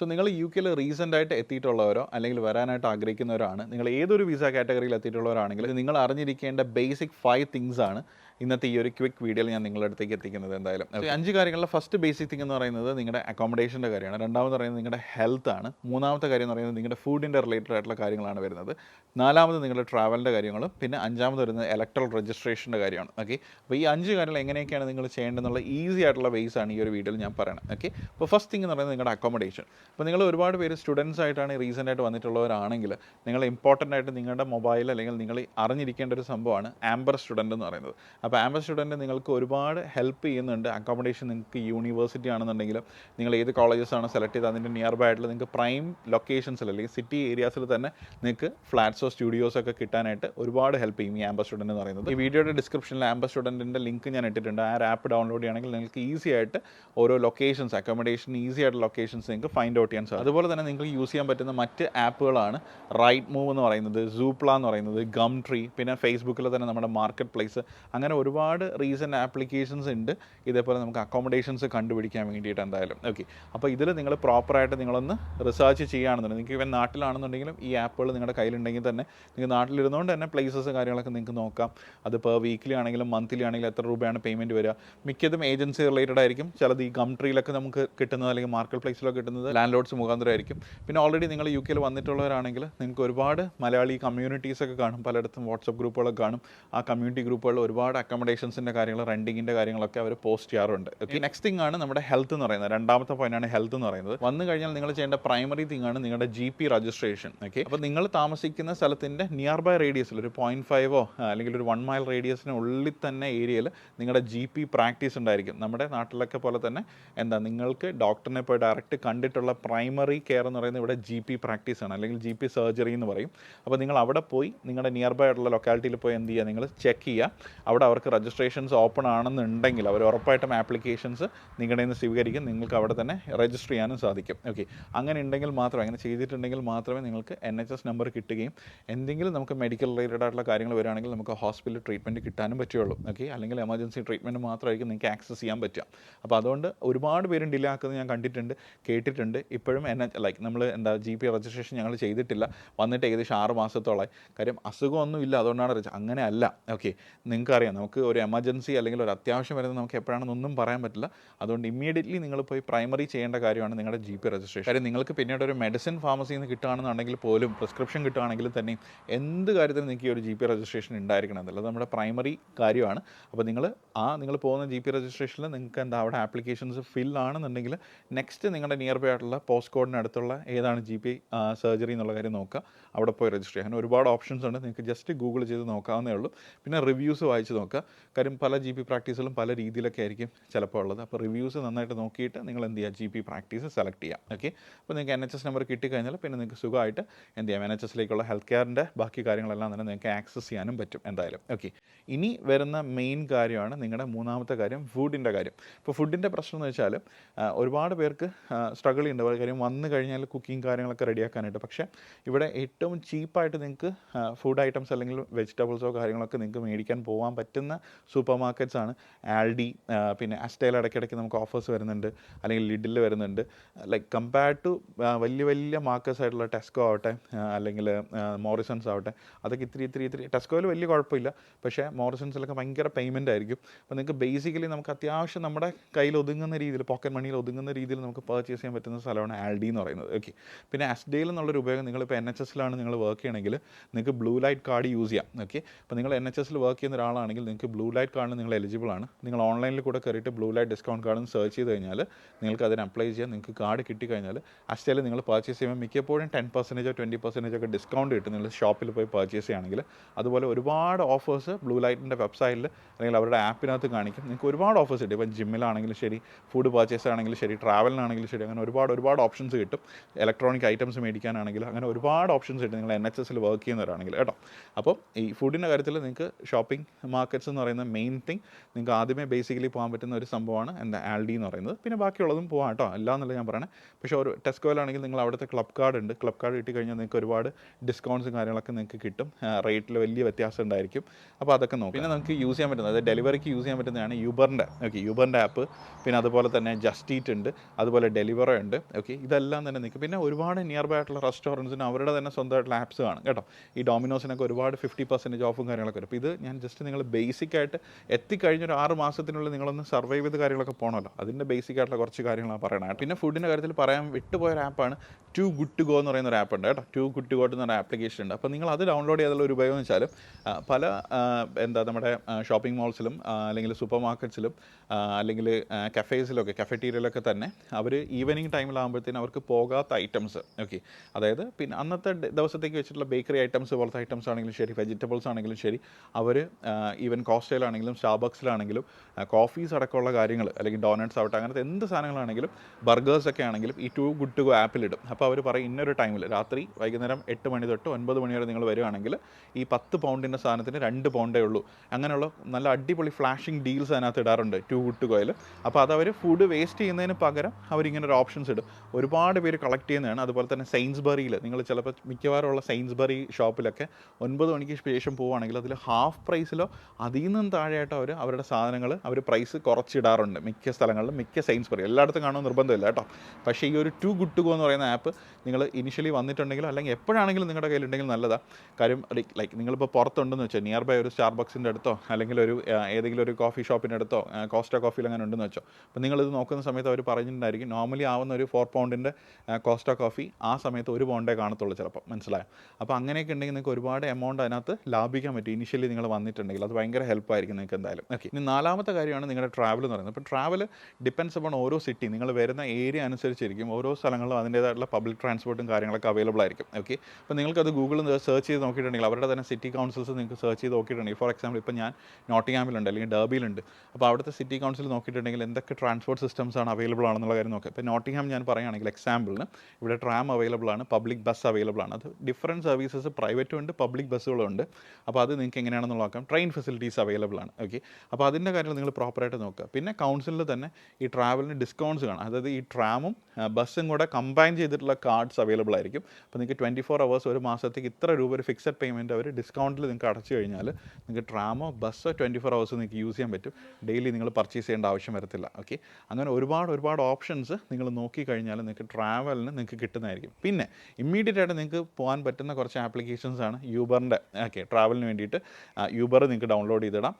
So നിങ്ങൾ U കെയിൽ recent ആയിട്ട് എത്തിയിട്ടുള്ളവരോ അല്ലെങ്കിൽ വരാനായിട്ട് ആഗ്രഹിക്കുന്നവരാണ് നിങ്ങൾ ഏതൊരു വിസ കാറ്റഗറിയിൽ എത്തിയിട്ടുള്ളവരാണെങ്കിലും നിങ്ങൾ അറിഞ്ഞിരിക്കേണ്ട ബേസിക് ഫൈവ് തിങ്സ് ആണ്. ഇന്നത്തെ ഈ ഒരു ക്വിക്ക് വീഡിയോയിൽ ഞാൻ നിങ്ങളുടെ അടുത്തേക്ക് എത്തിക്കുന്നത് എന്തായാലും. അഞ്ച് കാര്യങ്ങളിലെ ഫസ്റ്റ് ബേസിക് തിങ് എന്ന് പറയുന്നത് നിങ്ങളുടെ അക്കോമഡേഷന്റെ കാര്യമാണ്. രണ്ടാമത് പറയുന്നത് നിങ്ങളുടെ ഹെൽത്ത് ആണ്. മൂന്നാമത്തെ കാര്യം എന്ന് പറയുന്നത് നിങ്ങളുടെ ഫുഡിന്റെ റിലേറ്റഡ് ആയിട്ടുള്ള കാര്യങ്ങളാണ് വരുന്നത്. നാലാമത് നിങ്ങളുടെ ട്രാവലിന്റെ കാര്യങ്ങളും പിന്നെ അഞ്ചാമത് വരുന്നത് ഇലക്ട്രൽ രജിസ്ട്രേഷന്റെ കാര്യമാണ്. ഓക്കെ അപ്പോൾ ഈ അഞ്ച് കാര്യങ്ങൾ എങ്ങനെയൊക്കെയാണ് നിങ്ങൾ ചെയ്യേണ്ടതെന്നുള്ള ഈസി ആയിട്ടുള്ള ബേസ് ആണ് ഈ ഒരു വീഡിയോയിൽ ഞാൻ പറയുന്നത് ഓക്കെ അപ്പോൾ ഫസ്റ്റ് തിങ് എന്ന് പറയുന്നത് നിങ്ങളുടെ അക്കോമഡേഷൻ അപ്പോൾ നിങ്ങൾ ഒരുപാട് പേര് സ്റ്റുഡൻസ് ആയിട്ടാണ് റീസെന്റ് ആയിട്ട് വന്നിട്ടുള്ളവരാണെങ്കിൽ നിങ്ങൾ ഇമ്പോർട്ടന്റ് ആയിട്ട് നിങ്ങളുടെ മൊബൈൽ അല്ലെങ്കിൽ നിങ്ങൾ അറിഞ്ഞിരിക്കേണ്ട ഒരു സംഭവമാണ് ആംബർ സ്റ്റുഡന്റ് എന്ന് പറയുന്നത്. അപ്പോൾ ആംബർ സ്റ്റുഡന്റ് നിങ്ങൾക്ക് ഒരുപാട് ഹെൽപ്പ് ചെയ്യുന്നുണ്ട്. അക്കോമഡേഷൻ നിങ്ങൾക്ക് യൂണിവേഴ്സിറ്റി ആണെന്നുണ്ടെങ്കിലും നിങ്ങൾ ഏത് കോളേജസ് ആണ് സെലക്ട് ചെയ്ത് അതിന്റെ നിയർ ബൈ ആയിട്ടുള്ള നിങ്ങൾക്ക് പ്രൈം ലൊക്കേഷൻസിൽ അല്ലെങ്കിൽ സിറ്റി ഏരിയാസിൽ തന്നെ നിങ്ങൾക്ക് ഫ്ലാറ്റ്സോ സ്റ്റുഡിയോസോ ഒക്കെ കിട്ടാനായിട്ട് ഒരുപാട് ഹെൽപ്പ് ചെയ്യും ഈ ആംബർ സ്റ്റുഡന്റ് എന്ന് പറയുന്നത്. ഈ വീഡിയോയുടെ ഡിസ്ക്രിപ്ഷനിൽ ആംബർ സ്റ്റുഡന്റിന്റെ ലിങ്ക് ഞാൻ ഇട്ടിട്ടുണ്ട്. ആ ആപ്പ് ഡൗൺലോഡ് ചെയ്യുകയാണെങ്കിൽ നിങ്ങൾക്ക് ഈസി ആയിട്ട് ഓരോ ലൊക്കേഷൻസ് അക്കോമഡേഷൻ ഈസി ആയിട്ടുള്ള ലൊക്കേഷൻസ് നിങ്ങൾക്ക് ഫൈൻഡ് ഔട്ട് ചെയ്യാൻ സാധിക്കും. അതുപോലെ തന്നെ നിങ്ങൾക്ക് യൂസ് ചെയ്യാൻ പറ്റുന്ന മറ്റ് ആപ്പുകളാണ് റൈറ്റ് മൂവ് എന്ന് പറയുന്നത് സൂപ്ല എന്ന് പറയുന്നത് ഗം ട്രീ പിന്നെ ഫേസ്ബുക്കിൽ തന്നെ നമ്മുടെ മാർക്കറ്റ് പ്ലേസ് അങ്ങനെ ഒരുപാട് റീസെന്റ് ആപ്ലിക്കേഷൻസ് ഉണ്ട്. ഇതേപോലെ നമുക്ക് അക്കോമഡേഷൻസ് കണ്ടുപിടിക്കാൻ വേണ്ടിയിട്ട് എന്തായാലും. ഓക്കെ അപ്പോൾ ഇതിൽ നിങ്ങൾ പ്രോപ്പറായിട്ട് നിങ്ങളൊന്ന് റിസർച്ച് ചെയ്യുകയാണെന്നുണ്ടെങ്കിൽ നിങ്ങൾക്ക് ഇവൻ നാട്ടിലാണെന്നുണ്ടെങ്കിലും ഈ ആപ്പുകൾ നിങ്ങളുടെ കയ്യിലുണ്ടെങ്കിൽ തന്നെ നിങ്ങൾക്ക് നാട്ടിലിരുന്നുകൊണ്ട് തന്നെ പ്ലേസസ് കാര്യങ്ങളൊക്കെ നിങ്ങൾക്ക് നോക്കാം. അത് പെർ വീക്കിലി ആണെങ്കിലും മന്ത്ലി ആണെങ്കിലും എത്ര രൂപയാണ് പേയ്മെന്റ് വരിക. മിക്കതും ഏജൻസി റിലേറ്റഡ് ആയിരിക്കും. ചിലത് ഈ ഗംട്രിയിലൊക്കെ നമുക്ക് കിട്ടുന്നത് അല്ലെങ്കിൽ മാർക്കറ്റ് പ്ലേസിലൊക്കെ കിട്ടുന്നത് ലാൻഡ് ലോഡ്സ് മുഖാന്തരമായിരിക്കും പിന്നെ ഓൾറെഡി നിങ്ങൾ യു കെയിൽ വന്നിട്ടുള്ളവരാണെങ്കിൽ നിങ്ങൾക്ക് ഒരുപാട് മലയാളി കമ്മ്യൂണിറ്റീസൊക്കെ കാണും. പലയിടത്തും വാട്സപ്പ് ഗ്രൂപ്പുകളൊക്കെ കാണും. ആ കമ്മ്യൂണിറ്റി ഗ്രൂപ്പുകളിൽ ഒരുപാട് അക്കോമഡേഷൻസിന്റെ കാര്യങ്ങൾ റെന്റിങ്ങിന്റെ കാര്യങ്ങളൊക്കെ അവർ പോസ്റ്റ് ചെയ്യാറുണ്ട്. ഓക്കെ നെക്സ്റ്റ് തിങ് ആണ് നമ്മുടെ ഹെൽത്ത് എന്ന് പറയുന്നത്. രണ്ടാമത്തെ പോയിന്റ് ആണ് ഹെൽത്ത് എന്ന് പറയുന്നത്. വന്നു കഴിഞ്ഞാൽ നിങ്ങൾ ചെയ്യേണ്ട പ്രൈമറി തിങ് ആണ് നിങ്ങളുടെ ജി പി രജിസ്ട്രേഷൻ ഓക്കെ അപ്പോൾ നിങ്ങൾ താമസിക്കുന്ന സ്ഥലത്തിന്റെ നിയർ ബൈ റേഡിയസിൽ ഒരു പോയിന്റ് ഫൈവോ അല്ലെങ്കിൽ ഒരു വൺ മൈൽ റേഡിയസിന് ഉള്ളിൽ തന്നെ ഏരിയയിൽ നിങ്ങളുടെ ജി പി പ്രാക്ടീസ് ഉണ്ടായിരിക്കും. നമ്മുടെ നാട്ടിലൊക്കെ പോലെ തന്നെ എന്താ നിങ്ങൾക്ക് ഡോക്ടറിനെ പോയി ഡയറക്റ്റ് കണ്ടിട്ടുള്ള പ്രൈമറി കെയർ എന്ന് പറയുന്നത് ഇവിടെ ജി പി പ്രാക്ടീസ് ആണ് അല്ലെങ്കിൽ ജി പി സർജറി എന്ന് പറയും. അപ്പോൾ നിങ്ങൾ അവിടെ പോയി നിങ്ങളുടെ നിയർ ബൈ ആയിട്ടുള്ള ലൊക്കാലിറ്റിയിൽ പോയി എന്ത് ചെയ്യുക? നിങ്ങൾ ചെക്ക് ചെയ്യുക. അവിടെ അവർക്ക് രജിസ്ട്രേഷൻസ് ഓപ്പൺ ആണെന്നുണ്ടെങ്കിൽ അവർ ഉറപ്പായിട്ടും ആപ്ലിക്കേഷൻസ് നിങ്ങളുടെ നിന്ന് സ്വീകരിക്കും. നിങ്ങൾക്ക് അവിടെ തന്നെ രജിസ്റ്റർ ചെയ്യാനും സാധിക്കും. ഓക്കെ അങ്ങനെ ഉണ്ടെങ്കിൽ മാത്രം അങ്ങനെ ചെയ്തിട്ടുണ്ടെങ്കിൽ മാത്രമേ നിങ്ങൾക്ക് എൻ എച്ച് എസ് നമ്പർ കിട്ടുകയും എന്തെങ്കിലും നമുക്ക് മെഡിക്കൽ റിലേറ്റഡ് ആയിട്ടുള്ള കാര്യങ്ങൾ വരികയാണെങ്കിൽ നമുക്ക് ഹോസ്പിറ്റൽ ട്രീറ്റ്മെന്റ് കിട്ടാനും പറ്റുള്ളൂ ഓക്കെ അല്ലെങ്കിൽ എമർജൻസി ട്രീറ്റ്മെന്റ് മാത്രമായിരിക്കും നിങ്ങൾക്ക് ആക്സസ് ചെയ്യാൻ പറ്റുക. അപ്പോൾ അതുകൊണ്ട് ഒരുപാട് പേരും ഡിലേ ആക്കുന്നത് ഞാൻ കണ്ടിട്ടുണ്ട് കേട്ടിട്ടുണ്ട്. ഇപ്പോഴും എൻ എച്ച് ലൈക്ക് നമ്മൾ എന്താ ജി പി രജിസ്ട്രേഷൻ ഞങ്ങൾ ചെയ്തിട്ടില്ല. വന്നിട്ട് ഏകദേശം ആറ് മാസത്തോളമായി കാര്യം അസുഖമൊന്നും ഇല്ല അതുകൊണ്ടാണ് അങ്ങനെ അല്ല ഓക്കെ നിങ്ങൾക്കറിയാം നമുക്ക് ഒരു എമർജൻസി അല്ലെങ്കിൽ ഒരു അത്യാവശ്യം വരുന്നത് നമുക്ക് എപ്പോഴാണെന്നൊന്നും പറയാൻ പറ്റില്ല. അതുകൊണ്ട് ഇമ്മീഡിയറ്റ്ലി നിങ്ങൾ പോയി പ്രൈമറി ചെയ്യേണ്ട കാര്യമാണ് നിങ്ങളുടെ ജി പി രജിസ്ട്രേഷൻ കാര്യം നിങ്ങൾക്ക് പിന്നീട് ഒരു മെഡിസിൻ ഫാർമസിയിൽ നിന്ന് കിട്ടുകയാണെന്നുണ്ടെങ്കിൽ പോലും പ്രിസ്ക്രിപ്ഷൻ കിട്ടുകയാണെങ്കിൽ തന്നെ എന്ത് കാര്യത്തിനും നിങ്ങൾക്ക് ഒരു ജി പി രജിസ്ട്രേഷൻ ഉണ്ടായിരിക്കണം എന്നുള്ളത് നമ്മുടെ പ്രൈമറി കാര്യമാണ്. അപ്പോൾ നിങ്ങൾ ആ നിങ്ങൾ പോകുന്ന ജി പി രജിസ്ട്രേഷനിൽ നിങ്ങൾക്ക് എന്താ അവിടെ ആപ്ലിക്കേഷൻസ് ഫിൽ ആണെന്നുണ്ടെങ്കിൽ നെക്സ്റ്റ് നിങ്ങളുടെ നിയർ ബൈ ആയിട്ടുള്ള പോസ്റ്റ് കോഡിനടുത്തുള്ള ഏതാണ് ജി പി സർജറി എന്നുള്ള കാര്യം നോക്കുക. അവിടെ പോയി രജിസ്റ്റർ ചെയ്യാൻ ഒരുപാട് ഓപ്ഷൻസ് ഉണ്ട്. നിങ്ങൾക്ക് ജസ്റ്റ് ഗൂഗിൾ ചെയ്ത് നോക്കാവുന്നേ ഉള്ളൂ. പിന്നെ റിവ്യൂസ് വായിച്ച് നോക്കുക. കാര്യം പല ജി പി പ്രാക്ടീസിലും പല രീതിയിലൊക്കെ ആയിരിക്കും ചിലപ്പോൾ ഉള്ളത്. അപ്പോൾ റിവ്യൂസ് നന്നായിട്ട് നോക്കിയിട്ട് നിങ്ങൾ എന്ത് ചെയ്യുക? ജി പി പ്രാക്ടീസ് സെലക്ട് ചെയ്യുക. ഓക്കെ അപ്പോൾ നിങ്ങൾക്ക് എൻ എച്ച് എസ് നമ്പർ കിട്ടിക്കഴിഞ്ഞാൽ പിന്നെ നിങ്ങൾക്ക് സുഖമായിട്ട് എന്ത് ചെയ്യാം? എൻ എച്ച് എസിലേക്കുള്ള ഹെൽത്ത് കെയറിന്റെ ബാക്കി കാര്യങ്ങളെല്ലാം തന്നെ നിങ്ങൾക്ക് ആക്സസ് ചെയ്യാനും പറ്റും എന്തായാലും. ഓക്കെ ഇനി വരുന്ന മെയിൻ കാര്യമാണ് നിങ്ങളുടെ മൂന്നാമത്തെ കാര്യം ഫുഡിന്റെ കാര്യം. ഇപ്പോൾ ഫുഡിന്റെ പ്രശ്നം എന്ന് വെച്ചാൽ ഒരുപാട് പേർക്ക് സ്ട്രഗിൾ ഉണ്ട് കാര്യം വന്നു കഴിഞ്ഞാൽ കുക്കിംഗ് കാര്യങ്ങളൊക്കെ റെഡിയാക്കാനായിട്ട് പക്ഷേ ഇവിടെ ഏറ്റവും ചീപ്പായിട്ട് നിങ്ങൾക്ക് ഫുഡ് ഐറ്റംസ് അല്ലെങ്കിൽ വെജിറ്റബിൾസോ കാര്യങ്ങളൊക്കെ നിങ്ങൾക്ക് മേടിക്കാൻ പോകാൻ പറ്റുന്ന സൂപ്പർ മാർക്കറ്റ്സ് ആണ് ആൽഡി പിന്നെ അസ്റ്റൈൽ ഇടയ്ക്കിടയ്ക്ക് നമുക്ക് ഓഫേഴ്സ് വരുന്നുണ്ട്. അല്ലെങ്കിൽ ലിഡിൽ വരുന്നുണ്ട്. ലൈക്ക് കമ്പയർഡ് ടു വലിയ വലിയ മാർക്കേഴ്സ് ആയിട്ടുള്ള ടെസ്കോ ആവട്ടെ അല്ലെങ്കിൽ മോറിസൺസ് ആവട്ടെ അതൊക്കെ ഇത്തിരി ഇത്തിരി ഇത്തിരി ടെസ്കോയിൽ വലിയ കുഴപ്പമില്ല. പക്ഷേ മോറിസൺസിലൊക്കെ ഭയങ്കര പേയ്മെന്റ് ആയിരിക്കും. അപ്പോൾ നിങ്ങൾക്ക് ബേസിക്കലി നമുക്ക് അത്യാവശ്യം നമ്മുടെ കയ്യിൽ ഒതുങ്ങുന്ന രീതിയിൽ പോക്കറ്റ് മണിയിൽ ഒതുങ്ങുന്ന രീതിയിൽ നമുക്ക് പർച്ചേസ് ചെയ്യാൻ പറ്റുന്ന സ്ഥലമാണ് ആൽഡി എന്ന് പറയുന്നത്. ഓക്കെ പിന്നെ അസ്ഡേയിൽ എന്നുള്ളൊരു ഉപയോഗം നിങ്ങളിപ്പോൾ എൻ എച്ച് എസിലാണ് നിങ്ങൾ വർക്ക് ചെയ്യണമെങ്കിൽ നിങ്ങൾക്ക് ബ്ലൂ ലൈറ്റ് കാർഡ് യൂസ് ചെയ്യാം. ഓക്കെ അപ്പോൾ നിങ്ങൾ എൻ എച്ച് എസിൽ വർക്ക് ചെയ്യുന്ന ഒരാളാണെങ്കിൽ നിങ്ങൾക്ക് ബ്ലൂ ലൈറ്റ് കാർഡിന് നിങ്ങൾ എലിജിബിൾ ആണ്. നിങ്ങൾ ഓൺലൈനിൽ കൂടെ കയറിയിട്ട് ബ്ലൂ ലൈറ്റ് ഡിസ്കൗണ്ട് കാർഡും സെർച്ച് ചെയ്ത് കഴിഞ്ഞാൽ നിങ്ങൾക്ക് അതിന് അപ്ലൈ ചെയ്യാം. നിങ്ങൾക്ക് കാർഡ് കിട്ടിക്കഴിഞ്ഞാൽ അസ്റ്റേൽ നിങ്ങൾ പർച്ചേസ് ചെയ്യുമ്പോൾ മിക്കപ്പോഴും ടെൻ പെർസെന്റേജോ ട്വന്റി പെർസെന്റേജോ ഒക്കെ ഡിസ്കൗണ്ട് കിട്ടും. നിങ്ങൾ ഷോപ്പിൽ പോയി പർച്ചേസ് ചെയ്യുകയാണെങ്കിൽ. അതുപോലെ ഒരുപാട് ഓഫേഴ്സ് ബ്ലൂ ലൈറ്റിന്റെ വെബ്സൈറ്റിൽ അല്ലെങ്കിൽ അവരുടെ ആപ്പിനകത്ത് കാണിക്കും. നിങ്ങൾക്ക് ഒരുപാട് ഓഫേഴ്സ് കിട്ടും. ഇപ്പം ജിമ്മിലാണെങ്കിലും ശരി ഫുഡ് പർച്ചേസ് ആണെങ്കിലും ശരി ട്രാവലിനാണെങ്കിലും ശരി അങ്ങനെ ഒരുപാട് ഒരുപാട് ഓപ്ഷൻസ് കിട്ടും. ഇലക്ട്രോണിക് ഐറ്റംസ് മേടിക്കാനാണെങ്കിലും അങ്ങനെ ഒരുപാട് ഓപ്ഷൻസ് കിട്ടും നിങ്ങൾ എൻ എച്ച് എസിൽ വർക്ക് ചെയ്യുന്നവരാണെങ്കിൽ കേട്ടോ. അപ്പോൾ ഈ ഫുഡിന്റെ കാര്യത്തിൽ നിങ്ങൾക്ക് ഷോപ്പിംഗ് മാർക്കറ്റ്സ് എന്ന് പറയുന്ന മെയിൻ തിങ് നിങ്ങൾക്ക് ആദ്യമേ ബേസിക്കലി പോകാൻ പറ്റുന്ന ഒരു സംഭവമാണ് എന്താ ആൽഡി എന്ന് പറയുന്നത്. പിന്നെ ബാക്കിയുള്ളതും പോകാം കേട്ടോ. അല്ല എന്നല്ല ഞാൻ പറയണേ. പക്ഷേ ഒരു ടെസ്കോയിലാണെങ്കിൽ നിങ്ങൾ അവിടുത്തെ ക്ലബ് കാർഡ് ഉണ്ട്. ക്ലബ് കാർഡ് കിട്ടിക്കഴിഞ്ഞാൽ നിങ്ങൾക്ക് ഒരുപാട് ഡിസ്കൗണ്ട്സും കാര്യങ്ങളൊക്കെ നിങ്ങൾക്ക് കിട്ടും. റേറ്റിൽ വലിയ വ്യത്യാസം ഉണ്ടായിരിക്കും. അപ്പോൾ അതൊക്കെ നോക്കും. പിന്നെ നമുക്ക് യൂസ് ചെയ്യാൻ പറ്റുന്നത് അതായത് ഡെലിവറിക്ക് യൂസ് ചെയ്യാൻ പറ്റുന്നതാണ് യൂബറിന്റെ ഓക്കെ യൂബറിന്റെ ആപ്പ് പിന്നെ അതുപോലെ തന്നെ ജസ്റ്റ് ഈറ്റ് ഉണ്ട്. അതുപോലെ ഡെലിവറി ഉണ്ട്. ഓക്കെ ഇതെല്ലാം തന്നെ നിൽക്കും പിന്നെ ഒരുപാട് നിയർ ബൈ ആയിട്ടുള്ള റെസ്റ്റോറന്റ്സിന് അവരുടെ തന്നെ സ്വന്തമായിട്ടുള്ള ആപ്സ് കാണും. കേട്ടോ? ഈ ഡോമിനോസിനൊക്കെ ഒരുപാട് ഫിഫ്റ്റി പെർസെന്റേജ് ഓഫും കാര്യങ്ങളൊക്കെ വരും. അപ്പോൾ ഇത് ഞാൻ ജസ്റ്റ് നിങ്ങൾ ബേസിക് ആയിട്ട് എത്തിക്കഴിഞ്ഞ ഒരു ആറ് മാസത്തിനുള്ളിൽ നിങ്ങളൊന്ന് സർവൈവ് ചെയ്ത് കാര്യങ്ങളൊക്കെ പോകണമല്ലോ അതിന്റെ ബേസിക് ആയിട്ടുള്ള കുറച്ച് കാര്യങ്ങളാണ് പറയണത്. പിന്നെ ഫുഡിന്റെ കാര്യത്തിൽ പറയാൻ വിട്ടുപോയ ഒരു ആപ്പാണ് ടു ഗുഡ് ടു ഗോ എന്ന് പറയുന്ന ഒരു ആപ്പ് ഉണ്ട് കേട്ടോ. ടു ഗുഡ് ടു ഗോ പറയുന്ന ആപ്ലിക്കേഷൻ ഉണ്ട്. അപ്പോൾ നിങ്ങൾ അത് ഡൗൺലോഡ് ചെയ്തുള്ള ഒരു ഉപയോഗം വെച്ചാൽ പല എന്താ നമ്മുടെ ഷോപ്പിംഗ് മോൾസിലും അല്ലെങ്കിൽ സൂപ്പർ മാർക്കറ്റ്സിലും അല്ലെങ്കിൽ കഫേസിലൊക്കെ കഫറ്റീരിയലൊക്കെ തന്നെ അവർ ഈവനിങ് ടൈമിലാകുമ്പോഴത്തേനും അവർക്ക് പോകാത്ത ഐറ്റംസ് ഓക്കെ അതായത് പിന്നെ അന്നത്തെ ദിവസത്തേക്ക് വെച്ചിട്ടുള്ള ബേക്കറി ഐറ്റംസ് പോലത്തെ ഐറ്റംസ് ആണെങ്കിലും ശരി വെജിറ്റബിൾസ് ആണെങ്കിലും ശരി അവർ ഈവൻ കോസ്റ്റയിലാണെങ്കിലും സ്റ്റാർബക്സിലാണെങ്കിലും കോഫീസ് അടക്കമുള്ള കാര്യങ്ങൾ അല്ലെങ്കിൽ ഡോനറ്റ്സ് ആവട്ടെ അങ്ങനത്തെ എന്ത് സാധനങ്ങളാണെങ്കിലും ബർഗേഴ്സ് ഒക്കെ ആണെങ്കിലും ഈ ടു ഗുഡ് ടു ഗോ ആപ്പിലിടും അപ്പോൾ അവർ പറയും ഇന്നൊരു ടൈമിൽ രാത്രി വൈകുന്നേരം എട്ട് മണി തൊട്ട് ഒൻപത് മണി വരെ നിങ്ങൾ വരുവാണെങ്കിൽ ഈ പത്ത് പൗണ്ടിന്റെ സാധനത്തിന് രണ്ട് പൗണ്ടേ ഉള്ളൂ. അങ്ങനെയുള്ള നല്ല അടിപൊളി ഫ്ലാഷിംഗ് ഡീൽസ് അതിനകത്ത് ഇടാറുണ്ട് ടു ഗുഡ് ടു ഗോയിൽ അപ്പോൾ അത് അവർ ഫുഡ് വേസ്റ്റ് ചെയ്യുന്നതിന് പകരം അവരിങ്ങനെ ഒരു ഓപ്ഷൻസ് ഇടും. ഒരുപാട് പേര് കളക്ട് ചെയ്യുന്നതാണ്. അതുപോലെ തന്നെ സെയിൻസ്ബറിയിൽ നിങ്ങൾ ചിലപ്പോൾ മിക്കവാറും ഉള്ള സൈൻസ്ബറി ഷോപ്പിലൊക്കെ ഒൻപത് മണിക്ക് ശേഷം പോവുകയാണെങ്കിൽ അതിൽ ഹാഫ് പ്രൈസിലോ അതിൽ നിന്നും താഴെയായിട്ട് അവർ അവരുടെ സാധനങ്ങൾ അവർ പ്രൈസ് കുറച്ചിടാറുണ്ട്. മിക്ക സ്ഥലങ്ങളിലും മിക്ക സൈൻസ്ബറി. എല്ലായിടത്തും കാണുമെന്ന് നിർബന്ധമില്ല കേട്ടോ. പക്ഷേ ഈ ഒരു ടു ഗുഡ് ടു ഗോ എന്ന് പറയുന്ന ആപ്പ് നിങ്ങൾ ഇനിഷ്യലി വന്നിട്ടുണ്ടെങ്കിലും അല്ലെങ്കിൽ എപ്പോഴാണെങ്കിലും നിങ്ങളുടെ കയ്യിലുണ്ടെങ്കിൽ നല്ലതാണ് കാര്യം ലൈക്ക് നിങ്ങളിപ്പോൾ പുറത്തുണ്ടെന്ന് വെച്ചാൽ നിയർ ബൈ ഒരു സ്റ്റാർബക്സിന്റെ അടുത്തോ അല്ലെങ്കിൽ ഒരു ഏതെങ്കിലും ഒരു കോഫി ഷോപ്പിന്റെ അടുത്തോ കോസ്റ്റ കോഫിയിൽ അങ്ങനെ ഉണ്ടെന്ന് വെച്ചോ. അപ്പോൾ നിങ്ങളിത് നോക്കുന്ന സമയത്ത് അവർ പറഞ്ഞിട്ടുണ്ടായിരിക്കും നോർമലി ആവുന്ന ഒരു ഫോർ പൗണ്ടിന്റെ കോസ്റ്റ കോഫി ആ സമയത്ത് ഒരു പൗണ്ടേ കാണത്തുള്ളൂ ചിലപ്പോൾ. മനസ്സിലായോ? അപ്പോൾ അങ്ങനെയൊക്കെ ഉണ്ടെങ്കിൽ നിങ്ങൾക്ക് ഒരുപാട് എമൗണ്ട് അതിനകത്ത് ലാഭിക്കാൻ പറ്റും. ഇനിഷ്യലി നിങ്ങൾ വന്നിട്ടുണ്ടെങ്കിൽ അത് ഭയങ്കര ഹെൽപ്പായിരിക്കും നിങ്ങൾക്ക് എന്തായാലും. ഓക്കെ ഇനി നാലാമത്തെ കാര്യമാണ് നിങ്ങളുടെ ട്രാവൽ എന്ന് പറയുന്നത്. അപ്പോൾ ട്രാവൽ ഡിപ്പെൻസ് അപ്പോൾ ഓരോ സിറ്റി നിങ്ങൾ വരുന്ന ഏരിയ അനുസരിച്ചിരിക്കും. ഓരോ സ്ഥലങ്ങളിലും അതിന്റേതായിട്ടുള്ള പബ്ലിക് ട്രാൻസ്പോർട്ടും കാര്യങ്ങളൊക്കെ അവൈലബിൾ ആയിരിക്കും. ഓക്കെ അപ്പോൾ നിങ്ങൾക്കത് ഗൂഗിളിൽ സെർച്ച് ചെയ്ത് നോക്കിയിട്ടുണ്ടെങ്കിൽ അവരുടെ തന്നെ സിറ്റി കൗൺസിൽസ് നിങ്ങൾക്ക് സെർച്ച് ചെയ്ത് നോക്കിയിട്ടുണ്ടെങ്കിൽ ഫോർ എക്സാമ്പിൾ ഇപ്പോൾ ഞാൻ നോട്ടിങ്ങാമിലുണ്ട് അല്ലെങ്കിൽ ഡർബിയിലുണ്ട് അപ്പോൾ അവിടുത്തെ സിറ്റി കൗൺസിൽ നോക്കിയിട്ടുണ്ടെങ്കിൽ എന്തൊക്കെ ട്രാൻസ്പോർട്ട് സിസ്റ്റംസ് ആണ് അവൈലബിൾ ആണെന്നുള്ള കാര്യം നോക്കുക ഇപ്പോൾ നോട്ടിങ്ങാം ഞാൻ പറയുകയാണെങ്കിൽ എക്സാമ്പിളിന് ഇവിടെ ട്രാം അവൈലബിൾ ആണ് പബ്ലിക് ബസ് അവൈലബിൾ ആണ്. അത് ഡിഫറെന്റ് സർവീസസ് പ്രൈവറ്റും ഉണ്ട് പബ്ലിക് ബസ്സുകളും ഉണ്ട്. അപ്പോൾ അത് നിങ്ങൾക്ക് എങ്ങനെയാണെന്ന് നോക്കാം. ട്രെയിൻ ഫെസിലിറ്റീസ് അവൈലബിൾ ആണ്. ഓക്കെ അപ്പോൾ അതിന്റെ കാര്യങ്ങൾ നിങ്ങൾ പ്രോപ്പറായിട്ട് നോക്കുക. പിന്നെ കൗൺസിലിൽ തന്നെ ഈ ട്രാവലിന് ഡിസ്കൗണ്ട്സ് കാണാം. അതായത് ഈ ട്രാമും ബസ്സും കൂടെ കമ്പൈൻ ചെയ്തിട്ടുള്ള കാർഡ്സ് അവൈലബിൾ ആയിരിക്കും. അപ്പോൾ നിങ്ങൾക്ക് ട്വന്റി ഫോർ അവേഴ്സ് ഒരു മാസത്തേക്ക് ഇത്ര രൂപ ഒരു ഫിക്സഡ് പേയ്മെന്റ് അവർ ഡിസ്കൗണ്ടിൽ നിങ്ങൾക്ക് അടച്ചു കഴിഞ്ഞാൽ നിങ്ങൾക്ക് ട്രാമോ ബസ്സോ ട്വന്റി ഫോർ അവേഴ്സ് നിങ്ങൾക്ക് യൂസ് ചെയ്യാൻ പറ്റും. ഡെയിലി നിങ്ങൾ പർച്ചേസ് ചെയ്യേണ്ട ആവശ്യം വരത്തില്ല. ഓക്കെ അങ്ങനെ ഒരുപാട് ഒരുപാട് ഓപ്ഷൻസ് നിങ്ങൾ നോക്കി കഴിഞ്ഞാൽ നിങ്ങൾക്ക് ട്രാവലിന് നിങ്ങൾക്ക് കിട്ടുന്നതായിരിക്കും. പിന്നെ ഇമ്മീഡിയറ്റ് ആയിട്ട് നിങ്ങൾക്ക് പോകാൻ പറ്റുന്ന കുറച്ച് ആപ്ലിക്കേഷൻസ് ആണ് യൂബറിന്റെ. ഓക്കെ ട്രാവലിന് വേണ്ടിയിട്ട് യൂബർ നിങ്ങൾക്ക് ഡൗൺലോഡ് ചെയ്തിടാം.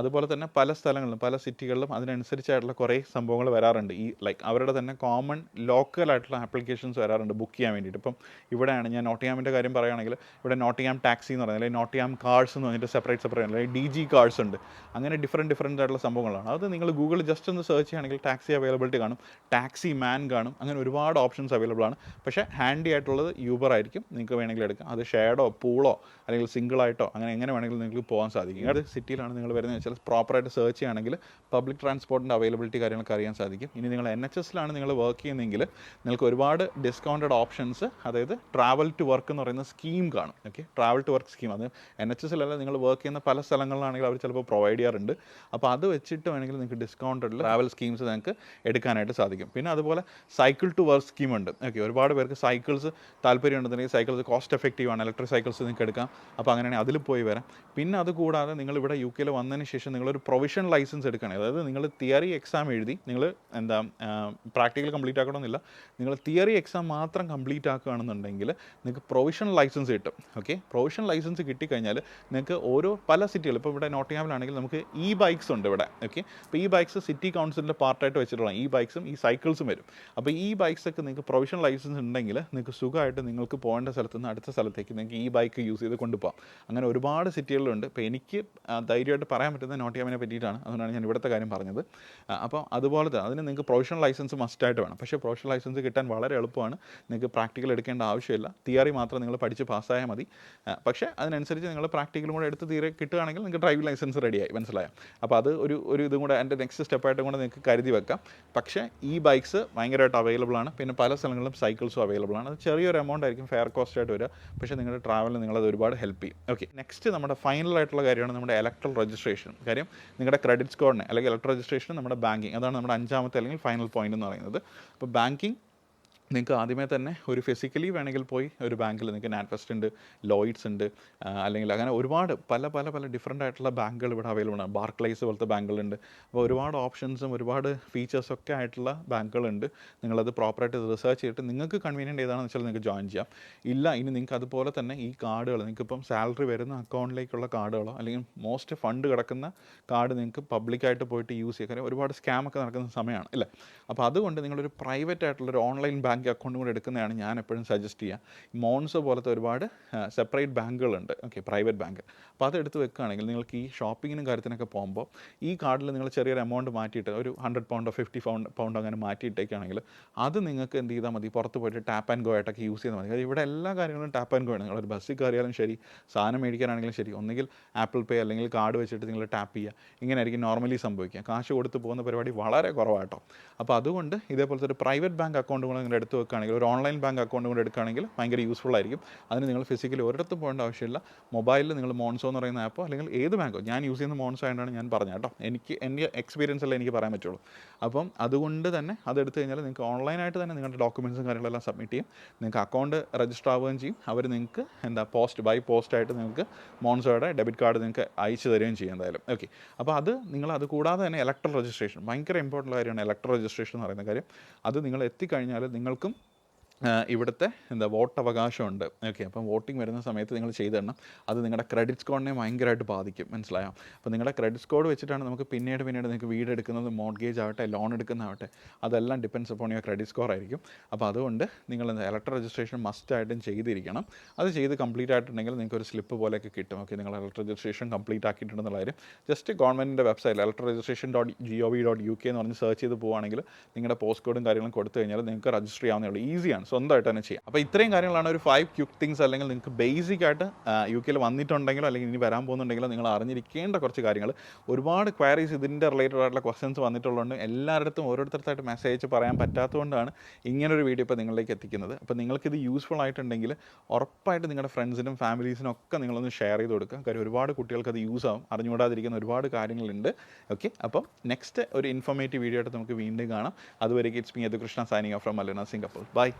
അതുപോലെ തന്നെ പല സ്ഥലങ്ങളിലും പല സിറ്റികളിലും അതിനനുസരിച്ചായിട്ടുള്ള കുറേ സംഭവങ്ങൾ വരാറുണ്ട്. ഈ ലൈക്ക് അവരുടെ തന്നെ കോമൺ ലോക്കൽ ആയിട്ടുള്ള ആപ്ലിക്കേഷൻസ് വരാറുണ്ട് ബുക്ക് ചെയ്യാൻ വേണ്ടിയിട്ട്. ഇപ്പം ഇവിടെയാണ് ഞാൻ നോട്ടിയാമിന്റെ കാര്യം പറയുകയാണെങ്കിൽ ഇവിടെ നോട്ടിയാം ടാക്സി എന്ന് പറയുന്നത് അല്ലെങ്കിൽ നോട്ടിയാം കാർഡ്സ് എന്ന് പറഞ്ഞിട്ട് സെപ്പറേറ്റ് സെപ്പറേറ്റ് അല്ലെങ്കിൽ ഡി ജി കാർഡ്സ് ഉണ്ട്. അങ്ങനെ ഡിഫറെന്റ് ഡിഫറെന്റ് ആയിട്ടുള്ള സംഭവങ്ങളാണ്. അത് നിങ്ങൾ ഗൂഗിൾ ജസ്റ്റ് ഒന്ന് സെർച്ച് ചെയ്യുകയാണെങ്കിൽ ടാക്സി അവൈലബിലിറ്റി കാണും ടാക്സി മാൻ കാണും അങ്ങനെ ഒരുപാട് ഓപ്ഷൻസ് അവൈലബിൾ ആണ്. പക്ഷേ ഹാൻഡി ആയിട്ടുള്ളത് യൂബർ ആയിരിക്കും. നിങ്ങൾക്ക് വേണമെങ്കിൽ എടുക്കാം. അത് ഷെയർഡോ പൂളോ അല്ലെങ്കിൽ സിംഗിൾ ആയിട്ടോ അങ്ങനെ എങ്ങനെ വേണമെങ്കിലും നിങ്ങൾക്ക് പോകാൻ സാധിക്കും. ഏത് സിറ്റിയിലാണ് നിങ്ങൾ വരുന്നത്. വെച്ചാൽ പ്രോപ്പറായിട്ട് സെർച്ച് ചെയ്യുകയാണെങ്കിൽ പബ്ലിക് ട്രാൻസ്പോർട്ടിന്റെ അവൈലബിലിറ്റി കാര്യങ്ങളൊക്കെ അറിയാൻ സാധിക്കും. ഇനി നിങ്ങൾ എൻ എച്ച് എസിലാണ് നിങ്ങൾ വർക്ക് ചെയ്യുന്നതെങ്കിൽ നിങ്ങൾക്ക് ഒരുപാട് ഡിസ്കൗണ്ടഡ് ഓപ്ഷൻസ് അതായത് ട്രാവൽ ടു വർക്ക് എന്ന് പറയുന്ന സ്കീം കാണും. Okay travel to work scheme അത് എൻ എച്ച് എസിലല്ല നിങ്ങൾ വർക്ക് ചെയ്യുന്ന പല സ്ഥലങ്ങളിലാണെങ്കിൽ അവർ ചിലപ്പോൾ പ്രൊവൈഡ് ചെയ്യാറുണ്ട്. അപ്പോൾ അത് വെച്ചിട്ട് വേണമെങ്കിൽ നിങ്ങൾക്ക് ഡിസ്കൗണ്ടഡ് ട്രാവൽ സ്കീംസ് നിങ്ങൾക്ക് എടുക്കാനായിട്ട് സാധിക്കും. പിന്നെ അതുപോലെ സൈക്കിൾ ടു വർക്ക് സ്കീം ഉണ്ട്. ഓക്കെ ഒരുപാട് പേർക്ക് സൈക്കിൾസ് താല്പര്യമുണ്ടെന്നുണ്ടെങ്കിൽ സൈക്കിൾസ് കോസ്റ്റ് എഫക്റ്റീവ് ആണ്. ഇലക്ട്രിക് സൈക്കിൾസ് നിങ്ങൾക്ക് എടുക്കാം. അപ്പോൾ അങ്ങനെയാണെങ്കിൽ അതിൽ പോയി വരാം. പിന്നെ അത് കൂടാതെ നിങ്ങൾ ഇവിടെ യു കെയിൽ വന്നതിന് ശേഷം നിങ്ങളൊരു പ്രൊവിഷൻ ലൈസൻസ് എടുക്കണം അതായത് നിങ്ങൾ തിയറി എക്സാം എഴുതി നിങ്ങൾ എന്താ പ്രാക്ടിക്കൽ കംപ്ലീറ്റ് ആക്കണമെന്നില്ല. നിങ്ങൾ തിയറി എക്സാം മാത്രം കംപ്ലീറ്റ് ആക്കുകയാണെന്നുണ്ടെങ്കിൽ നിങ്ങൾക്ക് പ്രൊവിഷണൽ ലൈസൻസ് കിട്ടും. ഓക്കെ പ്രൊവിഷൻ ലൈസൻസ് കിട്ടിക്കഴിഞ്ഞാൽ നിങ്ങൾക്ക് ഓരോ പല സിറ്റികൾ ഇപ്പോൾ ഇവിടെ നോട്ടിയാമിലാണെങ്കിൽ നമുക്ക് ഇ ബൈക്സ് ഉണ്ട് ഇവിടെ. ഓക്കെ അപ്പോൾ ഈ ബൈക്സ് സിറ്റി കൗൺസിലിന്റെ പാർട്ടായിട്ട് വെച്ചിട്ടുള്ള ഈ ബൈക്സും ഈ സൈക്കിൾസും വരും. അപ്പോൾ ഈ ബൈക്സൊക്കെ നിങ്ങൾക്ക് പ്രൊവിഷണൽ ലൈസൻസ് ഉണ്ടെങ്കിൽ നിങ്ങൾക്ക് സുഖമായിട്ട് നിങ്ങൾക്ക് പോകേണ്ട സ്ഥലത്ത് നിന്ന് അടുത്ത സ്ഥലത്തേക്ക് നിങ്ങൾക്ക് ഈ ബൈക്ക് യൂസ് ചെയ്ത് കൊണ്ടുപോകാം. അങ്ങനെ ഒരുപാട് സിറ്റികളിലുണ്ട്. ഇപ്പോൾ എനിക്ക് ധൈര്യമായിട്ട് പറയാൻ പറ്റുന്നത് നോട്ടിയാമിനെ പറ്റിയിട്ടാണ്. അതുകൊണ്ടാണ് ഞാൻ ഇവിടുത്തെ കാര്യം പറഞ്ഞത്. അപ്പോൾ അതുപോലെ തന്നെ അതിന് നിങ്ങൾക്ക് പ്രൊഫഷണൽ ലൈസൻസ് മസ്റ്റായിട്ട് വേണം. പക്ഷേ പ്രൊഫഷണൽ ലൈസൻസ് കിട്ടാൻ വളരെ എളുപ്പമാണ്. നിങ്ങൾക്ക് പ്രാക്ടിക്കൽ എടുക്കേണ്ട ആവശ്യമില്ല. തിയറി മാത്രം നിങ്ങൾ പഠിച്ച് പാസ്സായാൽ മതി. പക്ഷേ അതിനനുസരിച്ച് നിങ്ങൾ പ്രാക്ടിക്കലും കൂടെ എടുത്ത് തീരെ കിട്ടുകയാണെങ്കിൽ നിങ്ങൾക്ക് ഡ്രൈവിംഗ് ലൈസൻസ് റെഡിയായി. മനസ്സിലായോ? അപ്പോൾ അത് ഒരു ഒരു ഇതും കൂടെ എന്റെ നെക്സ്റ്റ് സ്റ്റെപ്പായിട്ടും കൂടെ നിങ്ങൾക്ക് കരുതി വെക്കാം. പക്ഷേ ഈ ബൈക്ക്സ് ഭയങ്കരമായിട്ട് അവൈലബിൾ ആണ്. പിന്നെ പല സ്ഥലങ്ങളിലും സൈക്കിൾസും അവൈലബിൾ ആണ്. അത് ചെറിയൊരു എമൗണ്ട് ആയിരിക്കും. ഫെയർ കോസ്റ്റ് ആയിട്ട് വരിക പക്ഷേ നിങ്ങളുടെ ട്രാവലിന് നിങ്ങളത് ഒരുപാട് ഹെൽപ്പ് ചെയ്യും. ഓക്കെ നെക്സ്റ്റ് നമ്മുടെ ഫൈനൽ ആയിട്ടുള്ള കാര്യമാണ് നമ്മുടെ ഇലക്ട്രൽ രജിസ്ട്രേഷൻ കാര്യം നിങ്ങളുടെ ക്രെഡിറ്റ് സ്കോറിനെ അല്ലെങ്കിൽ ഇലക്ട്രൽ രജിസ്ട്രേഷൻ നമ്മുടെ ബാങ്കിങ് അതാണ് നമ്മുടെ അഞ്ചാമത്തെ അല്ലെങ്കിൽ ഫൈനൽ പോയിന്റ് എന്ന് പറയുന്നത്. അപ്പോൾ ബാങ്കിങ് നിങ്ങൾക്ക് ആദ്യമേ തന്നെ ഒരു ഫിസിക്കലി വേണമെങ്കിൽ പോയി ഒരു ബാങ്കിൽ നിങ്ങൾക്ക് നാറ്റ്വെസ്റ്റ് ഉണ്ട് ലോയിഡ്സ് ഉണ്ട് അല്ലെങ്കിൽ അങ്ങനെ ഒരുപാട് പല പല പല ഡിഫറെന്റ് ആയിട്ടുള്ള ബാങ്കുകൾ ഇവിടെ അവൈലബിൾ ആണ്. ബാർക്ലൈസ് പോലത്തെ ബാങ്കുകളുണ്ട്. അപ്പോൾ ഒരുപാട് ഓപ്ഷൻസും ഒരുപാട് ഫീച്ചേഴ്സൊക്കെ ആയിട്ടുള്ള ബാങ്കുകളുണ്ട്. നിങ്ങളത് പ്രോപ്പറായിട്ട് റിസർച്ച് ചെയ്തിട്ട് നിങ്ങൾക്ക് കൺവീനിയന്റ് ഏതാണെന്ന് വെച്ചാൽ നിങ്ങൾക്ക് ജോയിൻ ചെയ്യാം. ഇല്ല ഇനി നിങ്ങൾക്ക് അതുപോലെ തന്നെ ഈ കാർഡുകൾ നിങ്ങൾക്ക് ഇപ്പം സാലറി വരുന്ന അക്കൗണ്ടിലേക്കുള്ള കാർഡുകളോ അല്ലെങ്കിൽ മോസ്റ്റ് ഫണ്ട് കിടക്കുന്ന കാർഡ് നിങ്ങൾക്ക് പബ്ലിക്കായിട്ട് പോയിട്ട് യൂസ് ചെയ്യാൻ ഒരുപാട് സ്കാമൊക്കെ നടക്കുന്ന സമയമാണ് അല്ലേ? അപ്പോൾ അതുകൊണ്ട് നിങ്ങളൊരു പ്രൈവറ്റ് ആയിട്ടുള്ള ഒരു ഓൺലൈൻ ബാങ്ക് അക്കൗണ്ടും കൂടെ എടുക്കുന്നതാണ് ഞാൻ എപ്പോഴും സജസ്റ്റ് ചെയ്യുക മോൺസ് പോലത്തെ ഒരുപാട് സെപ്പറേറ്റ് ബാങ്കുകളുണ്ട്. ഓക്കെ പ്രൈവറ്റ് ബാങ്ക് അപ്പോൾ അത് എടുത്ത് വെക്കുകയാണെങ്കിൽ നിങ്ങൾക്ക് ഈ ഷോപ്പിങ്ങിനും കാര്യത്തിനൊക്കെ പോകുമ്പോൾ ഈ കാർഡിൽ നിങ്ങൾ ചെറിയൊരു എമൗണ്ട് മാറ്റിയിട്ട് ഒരു ഹൺഡ്രഡ് പൗണ്ടോ ഫിഫ്റ്റി പൗണ്ട് പൗണ്ടോ അങ്ങനെ മാറ്റിയിട്ടേക്കാണെങ്കിൽ അത് നിങ്ങൾക്ക് എന്ത് ചെയ്താൽ മതി? പുറത്ത് പോയിട്ട് ടാപ്പ് ആൻഡ് ഗോ ആയിട്ടൊക്കെ യൂസ് ചെയ്താൽ മതി. ഇവിടെ എല്ലാ കാര്യങ്ങളും ടാപ്പ് ആൻഡ് ഗോ ആണ്. നിങ്ങളൊരു ബസ്സിൽ കയറിയാലും ശരി സാധനം മേടിക്കാനാണെങ്കിലും ശരി. ഒന്നുകിൽ ആപ്പിൾ പേ അല്ലെങ്കിൽ കാർഡ് വെച്ചിട്ട് നിങ്ങൾ ടാപ്പ് ചെയ്യുക ഇങ്ങനെ ആയിരിക്കും നോർമലി സംഭവിക്കുക. കാശ് കൊടുത്ത് പോകുന്ന പരിപാടി വളരെ കുറവാട്ടോ അപ്പോൾ അതുകൊണ്ട് ഇതേപോലത്തെ ഒരു പ്രൈവറ്റ് ബാങ്ക് അക്കൗണ്ട് നിങ്ങൾ എടുത്ത് വെക്കുകയാണെങ്കിൽ ഒരു ഓൺലൈൻ ബാങ്ക് അക്കൗണ്ട് കൂടെ എടുക്കുകയാണെങ്കിൽ ഭയങ്കര യൂസ്ഫുൾ ആയിരിക്കും. അതിന് നിങ്ങൾ ഫിസിക്കലി ഒരിടത്തും പോകേണ്ട ആവശ്യമില്ല. മൊബൈലിൽ നിങ്ങൾ മോൺസോ എന്ന് പറയുന്ന ആപ്പോ അല്ലെങ്കിൽ ഏത് ബാങ്കോ ഞാൻ യൂസ് ചെയ്യുന്ന മോൺസോ ആയതുകൊണ്ടാണ് ഞാൻ പറഞ്ഞത് കേട്ടോ. എനിക്ക് എന്റെ എക്സ്പീരിയൻസ് അല്ലേ എനിക്ക് പറയാൻ പറ്റുള്ളൂ. അപ്പം അതുകൊണ്ട് തന്നെ അതെടുത്ത് കഴിഞ്ഞാൽ നിങ്ങൾക്ക് ഓൺലൈനായിട്ട് തന്നെ നിങ്ങളുടെ ഡോക്യുമെൻസും കാര്യങ്ങളെല്ലാം സബ്മിറ്റ് ചെയ്യും. നിങ്ങൾക്ക് അക്കൗണ്ട് രജിസ്റ്റർ ആവുകയും ചെയ്യും. അവർ നിങ്ങൾക്ക് എന്താ പോസ്റ്റ് ബൈ പോസ്റ്റ് ആയിട്ട് നിങ്ങൾക്ക് മോൺസോയുടെ ഡെബിറ്റ് കാർഡ് നിങ്ങൾക്ക് അയച്ചു തരികയും ചെയ്യും എന്തായാലും. ഓക്കെ അപ്പോൾ അത് നിങ്ങൾ അത് കൂടാതെ തന്നെ ഇലക്ട്രൽ രജിസ്ട്രേഷൻ ഭയങ്കര ഇമ്പോർട്ടന്റ് കാര്യമാണ് ഇലക്ട്രൽ രജിസ്ട്രേഷൻ എന്ന് പറയുന്ന കാര്യം. അത് നിങ്ങൾ എത്തിക്കഴിഞ്ഞാൽ നിങ്ങൾക്കും ആ, ഇവിടുത്തെ എന്താ വോട്ട് അവകാശമുണ്ട് ഓക്കെ അപ്പം വോട്ടിംഗ് വരുന്ന സമയത്ത് നിങ്ങൾ ചെയ്തിടണം അത് നിങ്ങളുടെ ക്രെഡിറ്റ് സ്കോറിനെ ഭയങ്കരമായിട്ട് ബാധിക്കും. മനസ്സിലായോ? അപ്പോൾ നിങ്ങളുടെ ക്രെഡിറ്റ് സ്കോർ വെച്ചിട്ടാണ് നമുക്ക് പിന്നീട് പിന്നീട് നിങ്ങൾക്ക് വീട് എടുക്കുന്നത് മോർഗേജ് ആവട്ടെ ലോൺ എടുക്കുന്നതാവട്ടെ അതെല്ലാം depends upon your credit score ആയിരിക്കും. അപ്പോൾ അതുകൊണ്ട് നിങ്ങൾ ഇലക്ട്രൽ രജിസ്ട്രേഷൻ മസ്റ്റ് ആയിട്ടും ചെയ്തിരിക്കണം. അത് ചെയ്ത് കംപ്ലീറ്റ് ആയിട്ടുണ്ടെങ്കിൽ നിങ്ങൾക്ക് ഒരു സ്ലിപ്പ് പോലെയൊക്കെ കിട്ടും. ഓക്കെ നിങ്ങൾ ഇലക്ട്രൽ രജിസ്ട്രേഷൻ കംപ്ലീറ്റ് ആക്കിയിട്ടുണ്ടെന്നുള്ള കാര്യം. ജസ്റ്റ് ഗവൺമെന്റിന്റെ website electoral registration dot G O V dot U K എന്ന് പറഞ്ഞ് സെർച്ച് ചെയ്ത് പോവുകയാണെങ്കിൽ നിങ്ങളുടെ പോസ്റ്റ് കോഡും കാര്യങ്ങളും കൊടുത്തു കഴിഞ്ഞാൽ നിങ്ങൾക്ക് രജിസ്റ്റർ ചെയ്യാവുന്നേ ഉള്ളൂ. ഈസിയാണ് സ്വന്തമായിട്ട് തന്നെ ചെയ്യാം. അപ്പോൾ ഇത്രയും കാര്യങ്ങളാണ് ഒരു ഫൈവ് ക്യുക്ക് തിങ്സ് അല്ലെങ്കിൽ നിങ്ങൾക്ക് ബേസിക് ആയിട്ട് യു കെയിൽ വന്നിട്ടുണ്ടെങ്കിലോ അല്ലെങ്കിൽ ഇനി വരാൻ പോകുന്നുണ്ടെങ്കിലോ നിങ്ങൾ അറിഞ്ഞിരിക്കേണ്ട കുറച്ച് കാര്യങ്ങൾ ഒരുപാട് ക്വയറീസ് ഇതിന്റെ റിലേറ്റഡ് ആയിട്ടുള്ള ക്വസ്റ്റൻസ് വന്നിട്ടുള്ളതുകൊണ്ട് എല്ലായിടത്തും ഓരോരുത്തരത്തായിട്ട് മെസ്സേജ് അയച്ച് പറയാൻ പറ്റാത്തതുകൊണ്ടാണ് ഇങ്ങനൊരു വീഡിയോ ഇപ്പോൾ നിങ്ങളിലേക്ക് എത്തിക്കുന്നത്. അപ്പോൾ നിങ്ങൾക്കിത് യൂസ്ഫുൾ ആയിട്ടുണ്ടെങ്കിൽ ഉറപ്പായിട്ട് നിങ്ങളുടെ ഫ്രണ്ട്സിനും ഫാമിലീസിനും ഒക്കെ നിങ്ങളൊന്ന് ഷെയർ ചെയ്ത് കൊടുക്കുക. കാര്യം ഒരുപാട് കുട്ടികൾക്ക് അത് യൂസ് ആവും. അറിഞ്ഞുകൂടാതിരിക്കുന്ന ഒരുപാട് കാര്യങ്ങളുണ്ട്. ഓക്കെ അപ്പം നെക്സ്റ്റ് ഒരു ഇൻഫോർമേറ്റീവ് വീഡിയോ ആയിട്ട് നമുക്ക് വീണ്ടും കാണാം. അതുവരെ it's me Yadukrishna Krishna signing off from മലന Singapore by